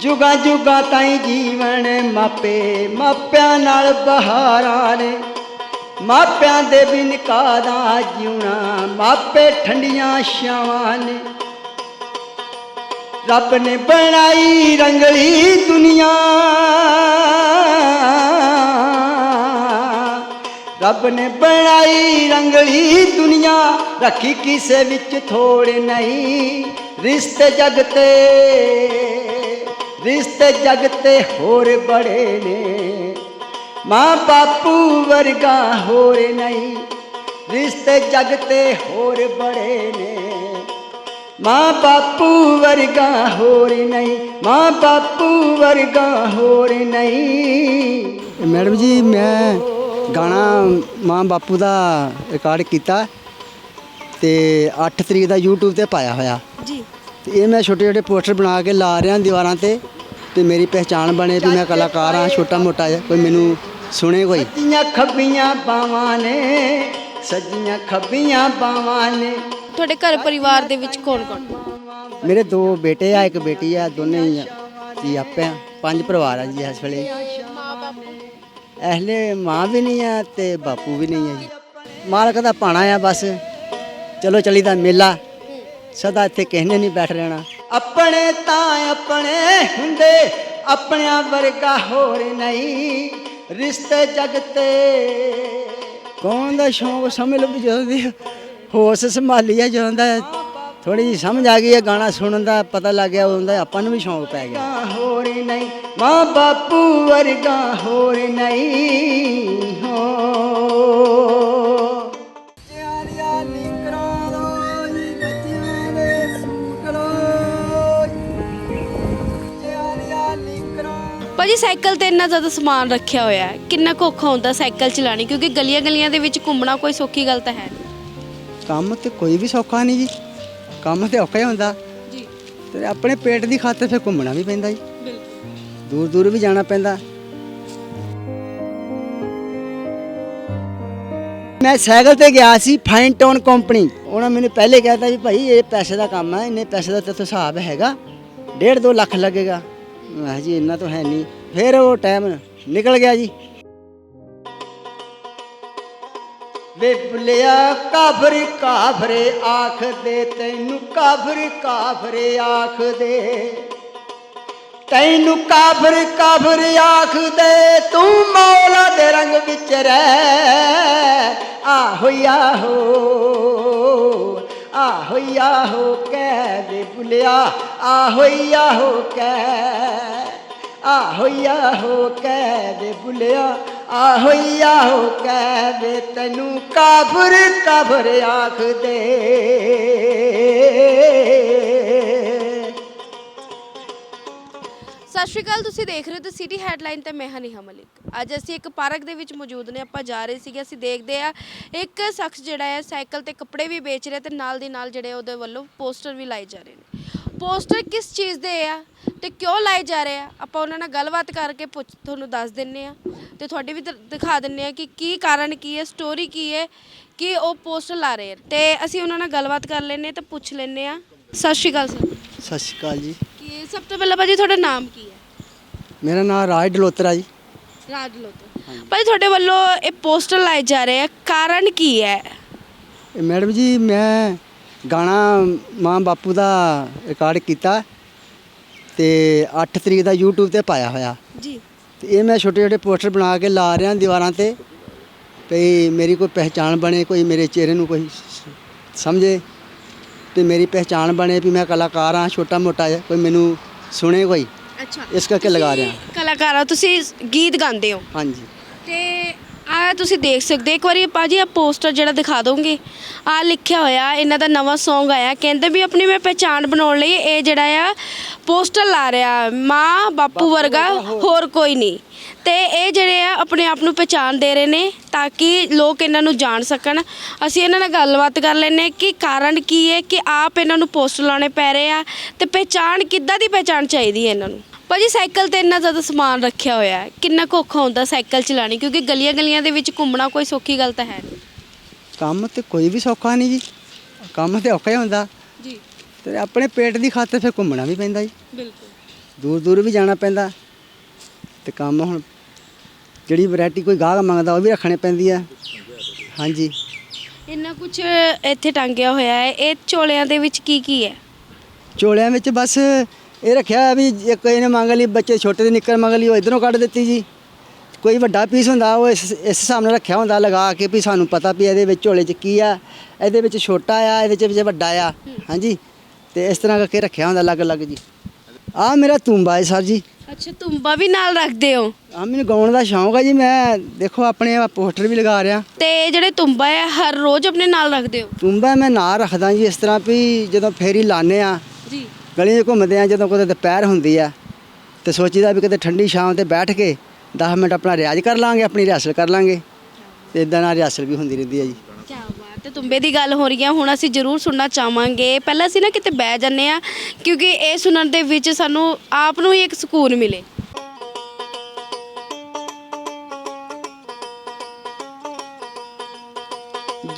ਜੁਗਾ ਜੁਗਾ ਤਾਈ ਜੀਵਨ ਮਾਪੇ, ਮਾਪਿਆਂ ਨਾਲ ਬਹਾਰਾਂ ਨੇ। ਮਾਪਿਆਂ ਦੇ ਬਿਨ ਕਾਦਾ ਜਿਉਣਾ, ਮਾਪੇ ਠੰਡੀਆਂ ਛਾਵਾਂ ਨੇ। ਰੱਬ ਨੇ ਬਣਾਈ ਰੰਗਲੀ ਦੁਨੀਆ। ਰੱਬ ਨੇ ਬਣਾਈ ਰੰਗਲੀ ਦੁਨੀਆ। ਰੱਖੀ ਕਿਸੇ ਵਿੱਚ ਥੋੜ ਨਹੀਂ, ਰਿਸ਼ਤੇ ਜਗ ਤੇ। ਰਿਸ਼ਤੇ ਜਗ ਤੇ ਹੋਰ ਬੜੇ ਨੇ। ਮਾਂ ਬਾਪੂ ਵਰਗਾ ਹੋਰ ਨਹੀਂ ਰਿਸ਼ਤੇ ਜਗ ਤੇ ਹੋਰ ਬੜੇ ਨੇ। ਮਾਂ ਬਾਪੂ ਵਰਗਾ ਹੋਰ ਨਹੀਂ ਮਾਂ ਬਾਪੂ ਵਰਗਾ ਹੋਰ ਨਹੀਂ। ਮੈਡਮ ਜੀ ਮੈਂ ਗਾਣਾ ਮਾਂ ਬਾਪੂ ਦਾ ਰਿਕਾਰਡ ਕੀਤਾ ਤੇ 8 ਤਰੀਕ ਦਾ YouTube ਤੇ ਪਾਇਆ ਹੋਇਆ। ਜੀ। ਤੇ ਇਹ ਮੈਂ ਛੋਟੇ ਛੋਟੇ ਪੋਸਟਰ ਬਣਾ ਕੇ ਲਾ ਰਿਹਾ ਦੀਵਾਰਾਂ ਤੇ ਤੇ ਮੇਰੀ ਪਹਿਚਾਣ ਬਣੇ ਵੀ ਮੈਂ ਕਲਾਕਾਰ ਹਾਂ ਛੋਟਾ ਮੋਟਾ ਜਿਹਾ ਕੋਈ ਮੈਨੂੰ ਸੁਣੇ ਕੋਈ? ਸੱਜੀਆਂ ਖੱਬੀਆਂ ਬਾਵਾਂ ਨੇ ਸੱਜੀਆਂ ਖੱਬੀਆਂ ਬਾਵਾਂ ਨੇ। ਤੁਹਾਡੇ ਘਰ ਪਰਿਵਾਰ ਦੇ ਵਿੱਚ ਕੌਣ ਕੌਣ? ਮੇਰੇ ਦੋ ਬੇਟੇ ਆ ਇੱਕ ਬੇਟੀ ਆ ਦੋਨੇ ਹੀ ਆ। ਜੀ ਆਪੇ ਆ ਪੰਜ ਪਰਿਵਾਰ ਆ ਜੀ ਇਸ ਵੇਲੇ। ਐਹਲੇ ਮਾਂ ਵੀ ਨਹੀਂ ਆ ਤੇ ਬਾਪੂ ਵੀ ਨਹੀਂ ਆ ਜੀ। ਮਾਲਕ ਦਾ ਪਾਣਾ ਆ ਬਸ। ਚਲੋ ਚਲੀ ਦਾ ਮੇਲਾ। ਸਦਾ ਇੱਥੇ ਕਿਸੇ ਨੇ ਨਹੀਂ ਬੈਠ ਰਹਿਣਾ। ਆਪਣੇ ਤਾਂ ਆਪਣੇ ਹੁੰਦੇ ਆਪਣਿਆਂ ਵਰਗਾ ਹੋਰ ਨਹੀਂ। ਰਿਸ਼ਤੇ ਜਗ ਤੇ। ਕੌਣ ਦਾ ਸ਼ੌਂਕ ਸਮਝ ਲਓ ਵੀ ਜਦੋਂ ਦੀ ਹੋਸ਼ ਸੰਭਾਲੀ ਆ ਜਦੋਂ ਦਾ ਥੋੜੀ ਜਿਹੀ ਸਮਝ ਆ ਗਈ ਹੈ ਗਾਣਾ ਸੁਣਨ ਦਾ ਪਤਾ ਲੱਗ ਗਿਆ ਉਹਦਾ ਆਪਾਂ ਨੂੰ ਵੀ ਸ਼ੌਂਕ ਪੈ ਗਿਆ। ਹੋਰ ਨਹੀਂ ਮਾਂ ਬਾਪੂ ਵਰਗਾ ਹੋਰ ਨਹੀਂ। ਹੋ ਭਾਜੀ ਸਾਈਕਲ ਤੇ ਇੰਨਾ ਜ਼ਿਆਦਾ ਸਮਾਨ ਰੱਖਿਆ ਹੋਇਆ ਹੈ। ਕਿੰਨਾ ਕੁ ਔਖਾ ਹੁੰਦਾ ਸਾਈਕਲ ਚਲਾਣੀ ਕਿਉਂਕਿ ਗਲੀਆਂ ਗਲੀਆਂ ਦੇ ਵਿੱਚ ਘੁੰਮਣਾ ਕੋਈ ਸੌਖੀ ਗੱਲ ਤਾਂ ਹੈ ਨਹੀਂ। ਕੰਮ ਤੇ ਕੋਈ ਵੀ ਸੌਖਾ ਨਹੀਂ ਜੀ। ਕੰਮ ਤੇ ਔਖਾ ਹੀ ਹੁੰਦਾ। ਜੀ। ਤੇ ਆਪਣੇ ਪੇਟ ਦੀ ਖਾਤਰ ਫਿਰ ਘੁੰਮਣਾ ਵੀ ਪੈਂਦਾ ਜੀ। ਬਿਲਕੁਲ। ਦੂਰ ਦੂਰ ਵੀ ਜਾਣਾ ਪੈਂਦਾ। ਮੈਂ ਸਾਈਕਲ ਤੇ ਗਿਆ ਸੀ ਫਾਈਨ ਟਾਊਨ ਕੰਪਨੀ। ਉਹਨਾਂ ਮੈਨੂੰ ਪਹਿਲੇ ਕਹਿਤਾ ਵੀ ਭਾਈ ਇਹ ਪੈਸੇ ਦਾ ਕੰਮ ਹੈ ਇੰਨੇ ਪੈਸੇ ਦਾ ਤੇ ਹਿਸਾਬ ਹੈਗਾ। ਡੇਢ ਦੋ ਲੱਖ ਲੱਗੇਗਾ। ਮੈਂ ਜੀ, ਇੰਨਾ ਤਾਂ ਹੈ ਨਹੀਂ। ਫਿਰ ਉਹ ਟਾਈਮ ਨਿਕਲ ਗਿਆ ਜੀ। ਵੇ ਬੁਲਿਆ ਕਾਫਰ ਕਾਫਰੇ ਆਖ ਦੇ ਤੈਨੂੰ ਕਾਫਰ ਕਾਫਰੇ ਆਖ ਦੇ ਤੈਨੂੰ ਕਾਫਰ ਕਾਫਰ ਆਖਦੇ, ਤੂੰ ਮੌਲਾ ਦੇ ਰੰਗ ਵਿੱਚ ਰਹਿ। ਆਹੋ ਆਹੋ ਆਹੋ ਆਹੋ ਕਹਿ ਦੇ ਬੁਲਿਆ ਆਹੋ ਆਹੋ ਕੈ ਆਹੋ ਆਹੋ ਕਹਿ ਦੇ ਬੁਲਿਆ। ਆਹੋ ਆਹੋ ਕਹਿ ਦੇ ਤੈਨੂੰ ਕਾਫਰ ਕਾਫਰ ਆਖਦੇ। ਸਤਿ ਸ਼੍ਰੀ ਅਕਾਲ ਤੁਸੀਂ ਦੇਖ ਰਹੇ ਹੋ ਤੇ ਸਿਟੀ ਹੈਡਲਾਈਨ ਤੇ ਮੈਂ ਹਾਂ ਨਿਹਾ ਮਲਿਕ। ਅੱਜ ਅਸੀਂ ਇੱਕ ਪਾਰਕ ਦੇ ਵਿੱਚ ਮੌਜੂਦ ਨੇ ਆਪਾਂ ਜਾ ਰਹੇ ਸੀਗੇ ਅਸੀਂ ਦੇਖਦੇ ਆ ਇੱਕ ਸ਼ਖਸ ਜਿਹੜਾ ਹੈ ਸਾਈਕਲ ਤੇ ਕੱਪੜੇ ਵੀ ਵੇਚ ਰਿਹਾ ਤੇ ਨਾਲ ਦੀ ਨਾਲ ਜਿਹੜੇ ਉਹਦੇ ਵੱਲੋਂ ਪੋਸਟਰ ਵੀ ਲਾਏ ਜਾ ਰਹੇ ਨੇ। ਪੋਸਟਰ ਕਿਸ ਚੀਜ਼ ਦੇ ਆ ਤੇ ਕਿਉਂ ਲਾਏ ਜਾ ਰਹੇ ਆ? ਆਪਾਂ ਉਹਨਾਂ ਨਾਲ ਗੱਲਬਾਤ ਕਰਕੇ ਪੁੱਛ ਤੁਹਾਨੂੰ ਦੱਸ ਦਿੰਨੇ ਆ ਤੇ ਤੁਹਾਡੇ ਵੀ ਦ- ਦਿਖਾ ਦਿੰਨੇ ਆ ਕਿ ਕੀ ਕਾਰਨ ਕੀ ਹੈ ਸਟੋਰੀ ਕੀ ਹੈ ਕਿ ਉਹ ਪੋਸਟਰ ਲਾ ਰਹੇ ਆ। ਤੇ ਅਸੀਂ ਉਹਨਾਂ ਨਾਲ ਗੱਲਬਾਤ ਕਰ ਲੈਨੇ ਤੇ ਪੁੱਛ ਲੈਨੇ ਆ। ਸਤਿ ਸ਼੍ਰੀ ਅਕਾਲ ਸਰ। ਸਤਿ ਸ਼੍ਰੀ ਅਕਾਲ ਜੀ। ਕਿ ਸਭ ਤੋਂ ਪਹਿਲਾਂ ਭਾਜੀ ਤੁਹਾਡਾ ਨਾਮ ਕੀ ਹੈ? ਮੇਰਾ ਨਾਮ ਰਾਜ ਡਲੋਤਰਾ ਜੀ। ਰਾਜ ਲੋਤੋ ਭਾਈ ਤੁਹਾਡੇ ਵੱਲੋਂ ਇਹ ਪੋਸਟਰ ਲਾਏ ਜਾ ਰਹੇ ਆ। ਕਾਰਨ ਕੀ ਹੈ? ਇਹ ਮੈਡਮ ਜੀ ਮੈਂ ਗਾਣਾ ਮਾਂ ਬਾਪੂ ਦਾ ਰਿਕਾਰਡ ਕੀਤਾ ਤੇ 8 ਤਰੀਕ ਦਾ YouTube ਤੇ ਪਾਇਆ ਹੋਇਆ। ਜੀ। ਤੇ ਇਹ ਮੈਂ ਛੋਟੇ ਛੋਟੇ ਪੋਸਟਰ ਬਣਾ ਕੇ ਲਾ ਰਿਹਾ ਦੀਵਾਰਾਂ ਤੇ ਭਈ ਮੇਰੀ ਕੋਈ ਪਹਿਚਾਣ ਬਣੇ ਕੋਈ ਮੇਰੇ ਚਿਹਰੇ ਨੂੰ ਕੋਈ ਸਮਝੇ ਤੇ ਮੇਰੀ ਪਹਿਚਾਣ ਬਣੇ ਵੀ ਮੈਂ ਕਲਾਕਾਰ ਹਾਂ ਛੋਟਾ ਮੋਟਾ ਕੋਈ ਮੈਨੂੰ ਸੁਣੇ ਕੋਈ। ਅੱਛਾ ਇਸ ਕਰਕੇ ਲਗਾ ਰਿਹਾ ਕਲਾਕਾਰ ਆ ਤੁਸੀਂ ਗੀਤ ਗਾਉਂਦੇ ਹੋ? ਹਾਂਜੀ। ਤੇ ਆ ਤੁਸੀਂ ਦੇਖ ਸਕਦੇ ਹੋ। ਇੱਕ ਵਾਰੀ ਭਾਜੀ ਆ ਪੋਸਟਰ ਜਿਹੜਾ ਦਿਖਾ ਦੋਗੇ ਆ ਲਿਖਿਆ ਹੋਇਆ ਇਹਨਾਂ ਦਾ ਨਵਾਂ Song ਆਇਆ ਕਹਿੰਦੇ ਵੀ ਆਪਣੀ ਮੈਂ ਪਹਿਚਾਣ ਬਣਾਉਣ ਲਈ ਇਹ ਜਿਹੜਾ ਆ ਪੋਸਟਰ ਲਾ ਰਿਹਾ ਮਾਂ ਬਾਪੂ ਵਰਗਾ ਹੋਰ। ਕੋਈ ਨਹੀਂ। ਤੇ ਇਹ ਜਿਹੜੇ ਆ ਆਪਣੇ ਆਪ ਨੂੰ ਪਹਿਚਾਣ ਦੇ ਰਹੇ ਨੇ ਤਾਂ ਕਿ ਲੋਕ ਇਹਨਾਂ ਨੂੰ ਜਾਣ ਸਕਣ। ਅਸੀਂ ਇਹਨਾਂ ਨਾਲ ਗੱਲਬਾਤ ਕਰ ਲੈਨੇ ਕਿ ਕਾਰਨ ਕੀ ਹੈ ਕਿ ਆਪ ਇਹਨਾਂ ਨੂੰ ਪੋਸਟਰ ਲਾਉਣੇ ਪੈ ਰਹੇ ਆ ਤੇ ਪਹਿਚਾਣ ਕਿੱਦਾਂ ਦੀ ਪਹਿਚਾਣ ਚਾਹੀਦੀ ਹੈ ਇਹਨਾਂ ਨੂੰ? ਭਾਜੀ ਸਾਈਕਲ ਤੇ ਇੰਨਾ ਜ਼ਿਆਦਾ ਸਮਾਨ ਰੱਖਿਆ ਹੋਇਆ ਹੈ। ਕਿੰਨਾ ਕੁ ਔਖਾ ਹੁੰਦਾ ਸਾਈਕਲ ਚਲਾਣੀ ਕਿਉਂਕਿ ਗਲੀਆਂ ਗਲੀਆਂ ਦੇ ਵਿੱਚ ਘੁੰਮਣਾ ਕੋਈ ਸੌਖੀ ਗੱਲ ਤਾਂ ਹੈ ਨਹੀਂ। ਕੰਮ ਤੇ ਕੋਈ ਵੀ ਸੌਖਾ ਨਹੀਂ ਜੀ। ਕੰਮ ਤੇ ਔਖਾ ਹੀ ਹੁੰਦਾ। ਜੀ। ਤੇ ਆਪਣੇ ਪੇਟ ਦੀ ਖਾਤਰ ਫਿਰ ਘੁੰਮਣਾ ਵੀ ਪੈਂਦਾ ਜੀ। ਬਿਲਕੁਲ। ਦੂਰ ਦੂਰ ਵੀ ਜਾਣਾ ਪੈਂਦਾ। ਤੇ ਕੰਮ ਹੁਣ ਜਿਹੜੀ ਵੈਰਾਈਟੀ ਕੋਈ ਗਾਹਕ ਮੰਗਦਾ ਉਹ ਵੀ ਰੱਖਣੀ ਪੈਂਦੀ ਆ ਹਾਂਜੀ। ਇੰਨਾ ਕੁਝ ਇੱਥੇ ਟੰਗਿਆ ਹੋਇਆ ਹੈ। ਇਹ ਚੋਲਿਆਂ ਦੇ ਵਿੱਚ ਕੀ ਕੀ ਹੈ? ਚੋਲਿਆਂ ਵਿੱਚ ਬਸ ਇਹ ਰੱਖਿਆ ਵੀ ਜੇ ਕੋਈ ਨੇ ਮੰਗ ਲਈ ਬੱਚੇ ਛੋਟੇ ਦੀ ਨਿੱਕਰ ਮੰਗ ਲਈ ਉਹ ਇਧਰੋਂ ਕੱਢ ਦਿੱਤੀ ਜੀ। ਕੋਈ ਵੱਡਾ ਪੀਸ ਹੁੰਦਾ ਉਹ ਇਸ ਇਸ ਹਿਸਾਬ ਨਾਲ ਰੱਖਿਆ ਹੁੰਦਾ ਲਗਾ ਕੇ ਵੀ ਸਾਨੂੰ ਪਤਾ ਵੀ ਇਹਦੇ ਵਿੱਚ ਝੋਲੇ 'ਚ ਕੀ ਆ ਇਹਦੇ ਵਿੱਚ ਛੋਟਾ ਆ ਇਹਦੇ ਵਿੱਚ ਵੱਡਾ ਆ। ਹਾਂਜੀ? ਤੇ ਇਸ ਤਰ੍ਹਾਂ ਕਰਕੇ ਰੱਖਿਆ ਹੁੰਦਾ ਅਲੱਗ-ਅਲੱਗ ਜੀ। ਆ ਮੇਰਾ ਤੁੰਬਾ ਹੈ ਸਰ ਜੀ। ਅੱਛਾ ਤੁੰਬਾ ਵੀ ਨਾਲ ਰੱਖਦੇ ਹੋ? ਆ ਮੈਨੂੰ ਗਾਉਣ ਦਾ ਸ਼ੌਂਕ ਆ ਜੀ ਮੈਂ ਦੇਖੋ ਆਪਣੇ ਪੋਸਟਰ ਵੀ ਲਗਾ ਰਿਹਾ। ਤੇ ਜਿਹੜੇ ਤੁੰਬਾ ਹੈ ਹਰ ਰੋਜ਼ ਆਪਣੇ ਨਾਲ ਰੱਖਦੇ ਹੋ? ਤੁੰਬਾ ਮੈਂ ਨਾਲ ਰੱਖਦਾ ਜੀ ਇਸ ਤਰ੍ਹਾਂ ਵੀ ਜਦੋਂ ਫੇਰੀ ਲਾਣੇ ਆ ਜੀ। ਗਲੀਆਂ 'ਚ ਘੁੰਮਦੇ ਆ, ਜਦੋਂ ਕਿਤੇ ਦੁਪਹਿਰ ਹੁੰਦੀ ਆ, ਤੇ ਸੋਚੀਦਾ ਵੀ ਕਿਤੇ ਠੰਡੀ ਸ਼ਾਮ ਤੇ ਬੈਠ ਕੇ 10 ਮਿੰਟ ਆਪਣਾ ਰਿਆਜ਼ ਕਰ ਲਾਂਗੇ, ਆਪਣੀ ਰਿਹਾਸਲ ਕਰ ਲਾਂਗੇ। ਤੇ ਇਦਾਂ ਨਾਲ ਰਿਹਾਸਲ ਵੀ ਹੁੰਦੀ ਰਹਿੰਦੀ ਆ ਜੀ। ਕੀ ਬਾਤ ਹੈ, ਤੁੰਬੇ ਦੀ ਗੱਲ ਹੋ ਰਹੀ ਹੈ ਹੁਣ ਅਸੀਂ ਜ਼ਰੂਰ ਸੁਣਨਾ ਚਾਹਾਂਗੇ। ਪਹਿਲਾਂ ਅਸੀਂ ਨਾ ਕਿਤੇ ਬਹਿ ਜੰਨੇ ਆ, ਕਿਉਂਕਿ ਇਹ ਸੁਣਨ ਦੇ ਵਿੱਚ ਸਾਨੂੰ ਆਪ ਨੂੰ ਹੀ ਇੱਕ ਸਕੂਨ ਮਿਲੇ।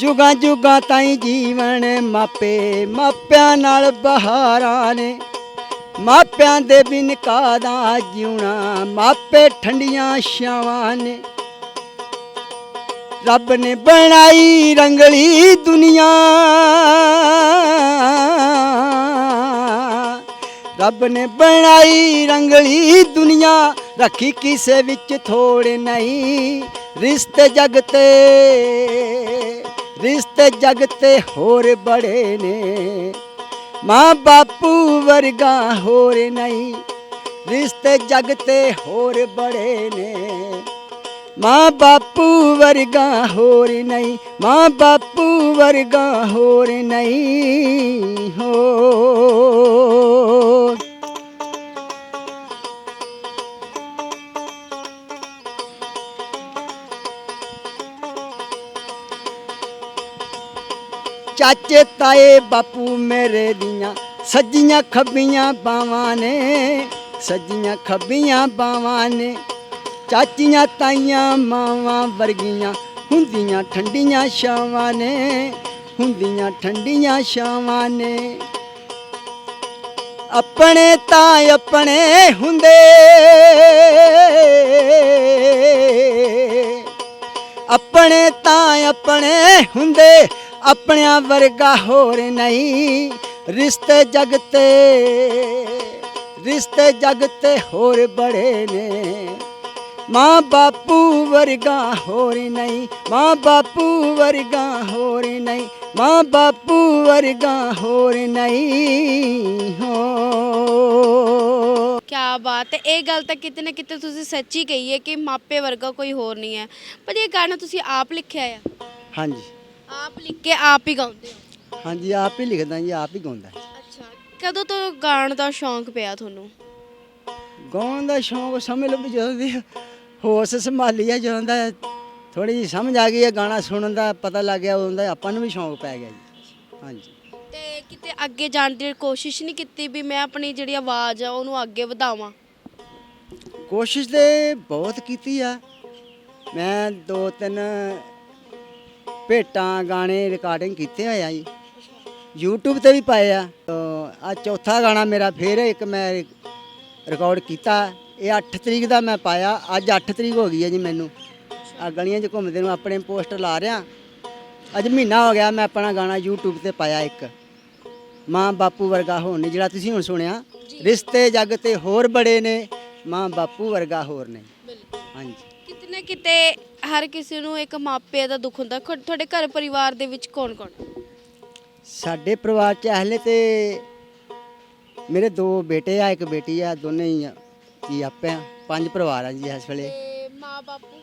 ਜੁਗਾਂ ਜੁਗਾਂ ਤਾਈ ਜੀਵਨ ਮਾਪੇ, ਮਾਪਿਆਂ ਨਾਲ ਬਹਾਰਾਂ ਨੇ। ਮਾਪਿਆਂ ਦੇ ਬਿਨ ਕਾਦਾ ਜਿਉਣਾ, ਮਾਪੇ ਠੰਡੀਆਂ ਛਾਵਾਂ ਨੇ। ਰੱਬ ਨੇ ਬਣਾਈ ਰੰਗਲੀ ਦੁਨੀਆ। ਰੱਬ ਨੇ ਬਣਾਈ ਰੰਗਲੀ ਦੁਨੀਆ। ਰੱਖੀ ਕਿਸੇ ਵਿੱਚ ਥੋੜ ਨਹੀਂ, ਰਿਸ਼ਤੇ ਜਗ ਤੇ। ਰਿਸ਼ਤੇ ਜਗ ਤੇ ਹੋਰ ਬੜੇ ਨੇ। ਮਾਂ ਬਾਪੂ ਵਰਗਾ ਹੋਰ ਨਹੀਂ, ਰਿਸ਼ਤੇ ਜਗ ਤੇ ਹੋਰ ਬੜੇ ਨੇ। ਮਾਂ ਬਾਪੂ ਵਰਗਾ ਹੋਰ ਨਹੀਂ, ਮਾਂ ਬਾਪੂ ਵਰਗਾ ਹੋਰ ਨਹੀਂ ਹੋ ਚਾਚੇ ਤਾਏ ਬਾਪੂ ਮੇਰੇ ਦੀਆਂ ਸੱਜੀਆਂ ਖੱਬੀਆਂ ਬਾਵਾਂ ਨੇ, ਸੱਜੀਆਂ ਖੱਬੀਆਂ ਬਾਵਾਂ ਨੇ। ਚਾਚੀਆਂ ਤਾਈਆਂ ਮਾਵਾਂ ਵਰਗੀਆਂ ਹੁੰਦੀਆਂ ਠੰਡੀਆਂ ਛਾਵਾਂ ਨੇ, ਹੁੰਦੀਆਂ ਠੰਡੀਆਂ ਛਾਵਾਂ ਨੇ। ਆਪਣੇ ਤਾਂ ਆਪਣੇ ਹੁੰਦੇ। ਆਪਣੇ ਤਾਂ ਆਪਣੇ ਹੁੰਦੇ। ਆਪਣਿਆਂ ਵਰਗਾ ਹੋਰ ਨਹੀਂ। ਰਿਸ਼ਤੇ ਜਗ ਤੇ ਰਿਸ਼ਤੇ ਜਗ ਤੇ ਹੋਰ ਬੜੇ ਨੇ। ਮਾਂ ਬਾਪੂ ਵਰਗਾ ਹੋਰ ਨਹੀਂ ਮਾਂ ਬਾਪੂ ਵਰਗਾ ਹੋਰ ਨਹੀਂ ਮਾਂ ਬਾਪੂ ਵਰਗਾ ਹੋਰ ਨਹੀਂ। ਹੋ। ਕੀ ਬਾਤ ਹੈ ਇਹ ਗੱਲ ਤਾਂ ਕਿਤੇ ਨਾ ਕਿਤੇ ਤੁਸੀਂ ਸੱਚੀ ਕਹੀ ਹੈ ਕਿ ਮਾਪੇ ਵਰਗਾ ਕੋਈ ਹੋਰ ਨਹੀਂ ਹੈ। ਪਰ ਇਹ ਗਾਣਾ ਤੁਸੀਂ ਆਪ ਲਿਖਿਆ ਆ। ਹਾਂਜੀ। ਆਪ ਲਿਖ ਕੇ ਆਪ ਹੀ ਗਾਉਂਦੇ ਹੋ? ਹਾਂਜੀ ਆਪ ਹੀ ਲਿਖਦਾ ਜੀ ਆਪ ਹੀ ਗਾਉਂਦਾ ਅੱਛਾ ਕਦੋਂ ਤੋਂ ਗਾਣ ਦਾ ਸ਼ੌਂਕ ਪਿਆ ਤੁਹਾਨੂੰ? ਗਾਉਣ ਦਾ ਸ਼ੌਂਕ ਸਮਝ ਲਓ ਵੀ ਜਦੋਂ ਦੀ ਹੋਸ਼ ਸੰਭਾਲੀ ਆ ਜਦੋਂ ਦਾ ਥੋੜੀ ਜਿਹੀ ਸਮਝ ਆ ਗਈ ਹੈ ਗਾਣਾ ਸੁਣਨ ਦਾ ਪਤਾ ਲੱਗ ਗਿਆ ਉਦੋਂ ਦਾ ਆਪਾਂ ਨੂੰ ਵੀ ਸ਼ੌਂਕ ਪੈ ਗਿਆ ਜੀ। ਹਾਂਜੀ। ਤੇ ਕਿਤੇ ਅੱਗੇ ਜਾਣ ਦੀ ਕੋਸ਼ਿਸ਼ ਨਹੀਂ ਕੀਤੀ ਵੀ ਮੈਂ ਆਪਣੀ ਜਿਹੜੀ ਆਵਾਜ਼ ਆ ਉਹਨੂੰ ਅੱਗੇ ਵਧਾਵਾਂ? ਕੋਸ਼ਿਸ਼ ਤੇ ਬਹੁਤ ਕੀਤੀ ਆ। ਮੈਂ ਦੋ ਤਿੰਨ ਭੇਟਾਂ ਗਾਣੇ ਰਿਕਾਰਡਿੰਗ ਕੀਤੇ ਹੋਏ ਆ ਜੀ। YouTube ਤੇ ਵੀ ਪਾਏ ਆ। ਆ ਚੌਥਾ ਗਾਣਾ ਮੇਰਾ ਫੇਰ ਇੱਕ ਮੈਂ ਰਿਕਾਰਡ ਕੀਤਾ। ਇਹ 8 ਤਰੀਕ ਦਾ ਮੈਂ ਪਾਇਆ। ਅੱਜ 8 ਤਰੀਕ ਹੋ ਗਈ ਹੈ ਜੀ ਮੈਨੂੰ। ਆ ਗਲੀਆਂ 'ਚ ਘੁੰਮਦੇ ਨੂੰ ਆਪਣੇ ਪੋਸਟਰ ਲਾ ਰਿਆਂ ਅੱਜ ਮਹੀਨਾ ਹੋ ਗਿਆ ਮੈਂ ਆਪਣਾ ਗਾਣਾ YouTube ਤੇ ਪਾਇਆ ਇੱਕ। ਮਾਂ ਬਾਪੂ ਵਰਗਾ ਹੋਣ ਨਹੀਂ ਜਿਹੜਾ ਤੁਸੀਂ ਹੁਣ ਸੁਣਿਆ ਰਿਸ਼ਤੇ ਜਗ ਤੇ ਹੋਰ ਬੜੇ ਨੇ। ਮਾਂ ਬਾਪੂ ਵਰਗਾ ਹੋਰ ਨਹੀਂ ਬਿਲਕੁਲ। ਹਾਂਜੀ। ਕਿਤੇ ਨਾ ਕਿਤੇ ਹਰ ਕਿਸੇ ਨੂੰ ਇੱਕ ਮਾਪੇ ਦਾ ਦੁੱਖ ਹੁੰਦਾ। ਤੁਹਾਡੇ ਘਰ ਪਰਿਵਾਰ ਦੇ ਵਿੱਚ ਕੌਣ ਕੌਣ? ਸਾਡੇ ਪਰਿਵਾਰ 'ਚ ਹਲੇ ਤੇ ਮੇਰੇ ਦੋ ਬੇਟੇ ਆ ਇੱਕ ਬੇਟੀ ਆ ਦੋਨੇ ਹੀ ਜੀ ਆਪੇ ਆ ਪੰਜ ਪਰਿਵਾਰ ਆ ਜੀ ਇਸ ਵੇਲੇ। ਤੇ ਮਾਂ ਬਾਪੂ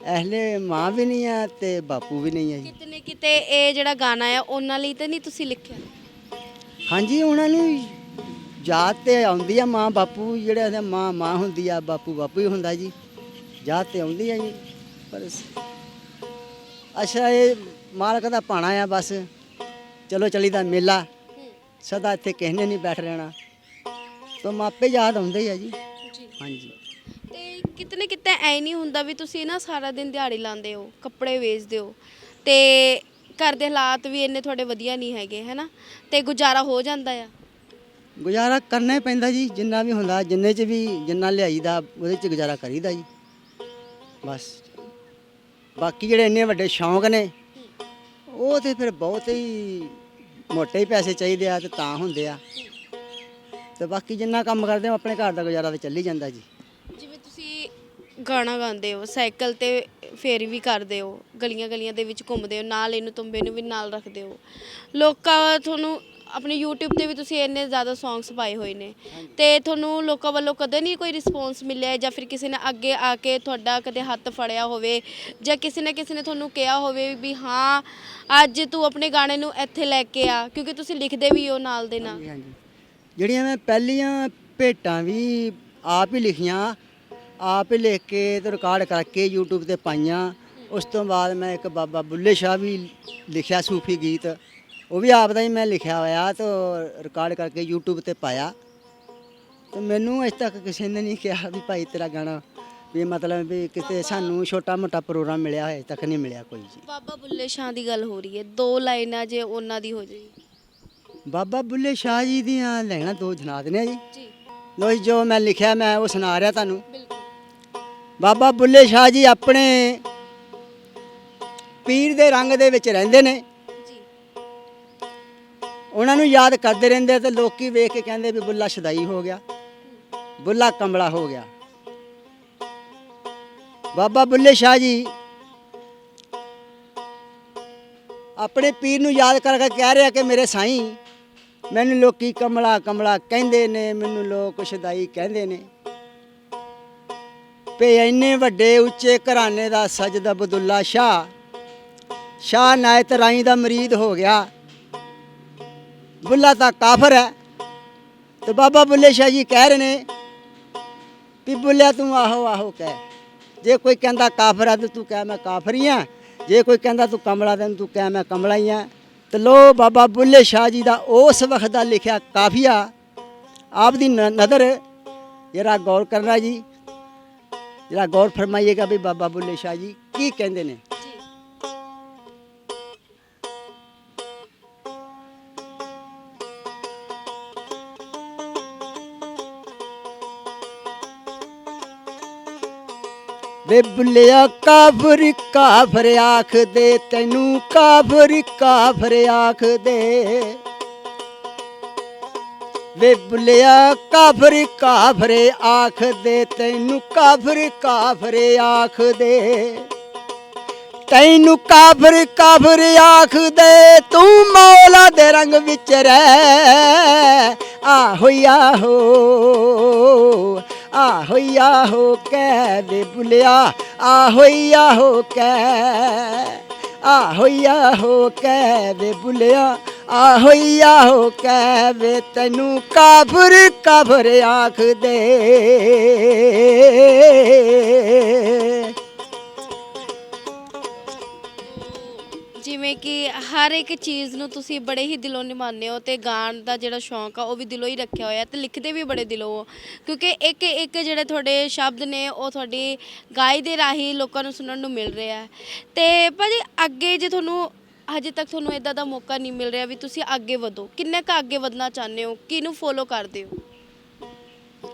ਹਲੇ ਮਾਂ ਵੀ ਨਹੀਂ ਆ ਤੇ ਬਾਪੂ ਵੀ ਨਹੀਂ ਆ ਜੀ। ਕਿਤੇ ਨਾ ਕਿਤੇ ਇਹ ਜਿਹੜਾ ਗਾਣਾ ਆ ਉਹਨਾਂ ਲਈ ਤਾਂ ਨਹੀਂ ਤੁਸੀਂ ਲਿਖਿਆ? ਹਾਂਜੀ ਉਹਨਾਂ ਨੂੰ ਯਾਦ ਤੇ ਆਉਂਦੀ ਆ ਮਾਂ ਬਾਪੂ ਜਿਹੜੇ ਉਹਦੇ ਮਾਂ ਮਾਂ ਹੁੰਦੀ ਆ ਬਾਪੂ ਬਾਪੂ ਹੀ ਹੁੰਦਾ ਜੀ। ਯਾਦ ਤੇ ਆਉਂਦੀ ਆ ਜੀ। ਪਰ ਅੱਛਾ ਇਹ ਮਾਲਕ ਦਾ ਪਾਣਾ ਆ ਬਸ। ਚਲੋ ਚਲੀਦਾ ਮੇਲਾ। ਸਦਾ ਇੱਥੇ ਕਿਸੇ ਨੇ ਨਹੀਂ ਬੈਠ ਰਹਿਣਾ। ਤਾਂ ਮਾਪੇ ਯਾਦ ਆਉਂਦੇ ਆ ਜੀ। ਹਾਂਜੀ। ਤੇ ਕਿਤੇ ਨਾ ਕਿਤੇ ਐ ਨਹੀਂ ਹੁੰਦਾ ਵੀ ਤੁਸੀਂ ਨਾ ਸਾਰਾ ਦਿਨ ਦਿਹਾੜੀ ਲਾਉਂਦੇ ਹੋ ਕੱਪੜੇ ਵੇਚਦੇ ਹੋ। ਤੇ ਘਰ ਦੇ ਹਾਲਾਤ ਵੀ ਇੰਨੇ ਤੁਹਾਡੇ ਵਧੀਆ ਨਹੀਂ ਹੈਗੇ ਹੈਨਾ? ਤੇ ਗੁਜ਼ਾਰਾ ਹੋ ਜਾਂਦਾ ਆ? ਗੁਜ਼ਾਰਾ ਕਰਨਾ ਹੀ ਪੈਂਦਾ ਜੀ ਜਿੰਨਾ ਵੀ ਹੁੰਦਾ ਜਿੰਨੇ ਚ ਵੀ ਜਿੰਨਾ ਲਿਆਈਦਾ ਉਹਦੇ ਚ ਗੁਜ਼ਾਰਾ ਕਰੀਦਾ ਜੀ। ਬਸ। ਬਾਕੀ ਜਿਹੜੇ ਇੰਨੇ ਵੱਡੇ ਸ਼ੌਂਕ ਨੇ, ਉਹ ਤੇ ਫਿਰ ਬਹੁਤ ਹੀ ਮੋਟੇ ਹੀ ਪੈਸੇ ਚਾਹੀਦੇ ਆ ਤੇ ਤਾਂ ਹੁੰਦੇ ਆ। ਤੇ ਬਾਕੀ ਜਿੰਨਾ ਕੰਮ ਕਰਦੇ ਆ ਆਪਣੇ ਘਰ ਦਾ ਗੁਜ਼ਾਰਾ ਤੇ ਚੱਲੀ ਜਾਂਦਾ ਜੀ। ਜਿਵੇਂ ਤੁਸੀਂ ਗਾਣਾ ਗਾਉਂਦੇ ਹੋ, ਸਾਈਕਲ ਤੇ ਫੇਰੀ ਵੀ ਕਰਦੇ ਹੋ ਗਲੀਆਂ ਗਲੀਆਂ ਦੇ ਵਿੱਚ ਘੁੰਮਦੇ ਹੋ, ਨਾਲ ਇਹਨੂੰ ਤੁੰਬੇ ਨੂੰ ਵੀ ਨਾਲ ਰੱਖਦੇ ਹੋ। ਲੋਕਾਂ, ਤੁਹਾਨੂੰ ਆਪਣੇ YouTube ਤੇ ਵੀ ਤੁਸੀਂ ਇੰਨੇ ਜ਼ਿਆਦਾ ਸੌਂਗਸ ਪਾਏ ਹੋਏ ਨੇ। ਤੇ ਤੁਹਾਨੂੰ ਲੋਕਾਂ ਵੱਲੋਂ ਕਦੇ ਨਹੀਂ ਕੋਈ ਰਿਸਪੌਂਸ ਮਿਲਿਆ ਜਾਂ ਫਿਰ ਕਿਸੇ ਨੇ ਅੱਗੇ ਆ ਕੇ ਤੁਹਾਡਾ ਕਦੇ ਹੱਥ ਫੜਿਆ ਹੋਵੇ ਜਾਂ ਕਿਸੇ ਨਾ ਕਿਸੇ ਨੇ ਤੁਹਾਨੂੰ ਕਿਹਾ ਹੋਵੇ ਵੀ ਹਾਂ, ਅੱਜ ਤੂੰ ਆਪਣੇ ਗਾਣੇ ਨੂੰ ਇੱਥੇ ਲੈ ਕੇ ਆ, ਕਿਉਂਕਿ ਤੁਸੀਂ ਲਿਖਦੇ ਵੀ ਹੋ ਨਾਲ ਦੇ ਨਾਲ। ਹਾਂਜੀ ਜਿਹੜੀਆਂ ਮੈਂ ਪਹਿਲੀਆਂ ਭੇਟਾਂ ਵੀ ਆਪ ਹੀ ਲਿਖੀਆਂ, ਆਪ ਹੀ ਲਿਖ ਕੇ ਤੇ ਰਿਕਾਰਡ ਕਰਕੇ YouTube ਤੇ ਪਾਈਆਂ, ਉਸ ਤੋਂ ਬਾਅਦ ਮੈਂ ਇੱਕ ਬਾਬਾ ਬੁੱਲੇ ਸ਼ਾਹ ਵੀ ਲਿਖਿਆ ਸੂਫੀ ਗੀਤ। ਉਹ ਵੀ ਆਪ ਦਾ ਹੀ ਮੈਂ ਲਿਖਿਆ ਹੋਇਆ ਤੇ ਰਿਕਾਰਡ ਕਰਕੇ YouTube ਤੇ ਪਾਇਆ। ਤੇ ਮੈਨੂੰ ਅਜੇ ਤੱਕ ਕਿਸੇ ਨੇ ਨਹੀਂ ਕਿਹਾ ਵੀ ਭਾਈ ਤੇਰਾ ਗਾਣਾ ਵੀ ਮਤਲਬ ਵੀ ਕਿਤੇ ਸਾਨੂੰ ਛੋਟਾ ਮੋਟਾ ਪ੍ਰੋਗਰਾਮ ਮਿਲਿਆ ਹੈ ਤੱਕ ਨਹੀਂ ਮਿਲਿਆ ਕੋਈ ਜੀ। ਬਾਬਾ ਬੁੱਲੇ ਸ਼ਾਹ ਦੀ ਗੱਲ ਹੋ ਰਹੀ ਹੈ। ਦੋ ਲਾਈਨਾਂ ਜੇ ਉਹਨਾਂ ਦੀ ਹੋ ਜਾਈ। ਬਾਬਾ ਬੁੱਲੇ ਸ਼ਾਹ ਜੀ ਦੀਆਂ ਲੈਣਾ ਦੋ ਜਨਾਦ ਨੇ ਜੀ। ਜੀ। ਲੋ ਜੀ ਮੈਂ ਲਿਖਿਆ ਮੈਂ ਉਹ ਸੁਣਾ ਰਿਹਾ ਤੁਹਾਨੂੰ। ਬਿਲਕੁਲ। ਬਾਬਾ ਬੁੱਲੇ ਸ਼ਾਹ ਜੀ ਆਪਣੇ ਪੀਰ ਦੇ ਰੰਗ ਦੇ ਵਿੱਚ ਰਹਿੰਦੇ ਨੇ। ਉਹਨਾਂ ਨੂੰ ਯਾਦ ਕਰਦੇ ਰਹਿੰਦੇ ਤੇ ਲੋਕੀ ਵੇਖ ਕੇ ਕਹਿੰਦੇ ਵੀ ਬੁੱਲਾ ਸ਼ਦਾਈ ਹੋ ਗਿਆ, ਬੁੱਲਾ ਕਮਲਾ ਹੋ ਗਿਆ। ਬਾਬਾ ਬੁੱਲੇ ਸ਼ਾਹ ਜੀ ਆਪਣੇ ਪੀਰ ਨੂੰ ਯਾਦ ਕਰਕੇ ਕਹਿ ਰਿਹਾ ਕਿ ਮੇਰੇ ਸਾਈਂ, ਮੈਨੂੰ ਲੋਕੀ ਕਮਲਾ ਕਮਲਾ ਕਹਿੰਦੇ ਨੇ, ਮੈਨੂੰ ਲੋਕ ਸ਼ਦਾਈ ਕਹਿੰਦੇ ਨੇ। ਪੇ ਇੰਨੇ ਵੱਡੇ ਉੱਚੇ ਘਰਾਣੇ ਦਾ ਸਜਦ ਅਬਦੁੱਲਾ ਸ਼ਾਹ ਸ਼ਾਹ ਨਾਇਤ ਰਾਈ ਦਾ ਮਰੀਦ ਹੋ ਗਿਆ। ਬੁੱਲਾ ਤਾਂ ਕਾਫਰ ਹੈ। ਤੇ ਬਾਬਾ ਬੁੱਲੇ ਸ਼ਾਹ ਜੀ ਕਹਿ ਰਹੇ ਨੇ ਵੀ ਬੁੱਲਿਆ ਤੂੰ ਆਹੋ ਆਹੋ ਕਹਿ। ਜੇ ਕੋਈ ਕਹਿੰਦਾ ਕਾਫਰ ਹੈ ਤੇ ਤੂੰ ਕਹਿ ਮੈਂ ਕਾਫਰ ਹੀ ਆ ਜੇ ਕੋਈ ਕਹਿੰਦਾ ਤੂੰ ਕਮਲਾ ਤੇ ਤੂੰ ਕਹਿ ਮੈਂ ਕਮਲਾ ਹੀ ਆ ਤੇ ਲੋ ਬਾਬਾ ਬੁੱਲੇ ਸ਼ਾਹ ਜੀ ਦਾ ਉਸ ਵਕਤ ਦਾ ਲਿਖਿਆ ਕਾਫੀਆ। ਆਪ ਦੀ ਨਜ਼ਰ ਜਰਾ ਗੌਰ ਕਰਨਾ ਜੀ। ਜਰਾ ਗੌਰ ਫਰਮਾਈਏਗਾ ਵੀ ਬਾਬਾ ਬੁੱਲੇ ਸ਼ਾਹ ਜੀ ਕੀ ਕਹਿੰਦੇ ਨੇ। ਵੇ ਬੁੱਲਿਆ ਕਾਫਰ ਕਾਫਰ ਆਖ ਤੈਨੂੰ ਕਾਫਰ ਕਾਫਰ ਆਖਦੇ। ਵੇ ਬੁੱਲਿਆ ਕਾਫਰ ਕਾਫਰ ਆਖ ਤੈਨੂੰ ਕਾਫਰ ਕਾਫਰ ਆਖਦੇ। ਤੈਨੂੰ ਕਾਫਰ ਕਾਫਰ ਆਖਦੇ, ਤੂੰ ਮੌਲਾ ਦੇ ਰੰਗ ਵਿੱਚ ਰਹਿ। ਆਹੋ ਆਹੋ ਆਹੋ ਆਹੋ ਕਹਿ ਦੇ ਬੁਲਿਆ ਆਹੋ ਆਹੋ ਕਹਿ ਆਹੋ ਹੋ ਕਹਿ ਦੇ ਬੁਲਿਆ ਆਹੋ ਹੋ ਕਹਿ ਵੇ ਤੈਨੂੰ ਕਾਫਰ ਕਾਫਰ ਆਖ ਦੇ ਜਿਵੇਂ ਕਿ ਹਰ ਇੱਕ ਚੀਜ਼ ਨੂੰ ਤੁਸੀਂ ਬੜੇ ਹੀ ਦਿਲੋਂ ਨਿਭਾਉਂਦੇ ਹੋ ਤੇ ਗਾਣ ਦਾ ਜਿਹੜਾ ਸ਼ੌਂਕ ਆ ਉਹ ਵੀ ਦਿਲੋਂ ਹੀ ਰੱਖਿਆ ਹੋਇਆ ਤੇ ਲਿਖਦੇ ਵੀ ਬੜੇ ਦਿਲੋਂ ਹੋ। ਕਿਉਂਕਿ ਇੱਕ ਇੱਕ ਜਿਹੜੇ ਤੁਹਾਡੇ ਸ਼ਬਦ ਨੇ ਉਹ ਤੁਹਾਡੀ ਗਾਈ ਦੇ ਰਾਹੀਂ ਲੋਕਾਂ ਨੂੰ ਸੁਣਨ ਨੂੰ ਮਿਲ ਰਿਹਾ ਹੈ। ਤੇ ਭਾਜੀ ਅੱਗੇ ਜੇ ਤੁਹਾਨੂੰ ਹਜੇ ਤੱਕ ਤੁਹਾਨੂੰ ਇਦਾਂ ਦਾ ਮੌਕਾ ਨਹੀਂ ਮਿਲ ਰਿਹਾ ਵੀ ਤੁਸੀਂ ਅੱਗੇ ਵਧੋ ਕਿੰਨੇ ਕੁ ਅੱਗੇ ਵਧਣਾ ਚਾਹੁੰਦੇ ਹੋ ਕਿਹਨੂੰ ਫੋਲੋ ਕਰਦੇ ਹੋ?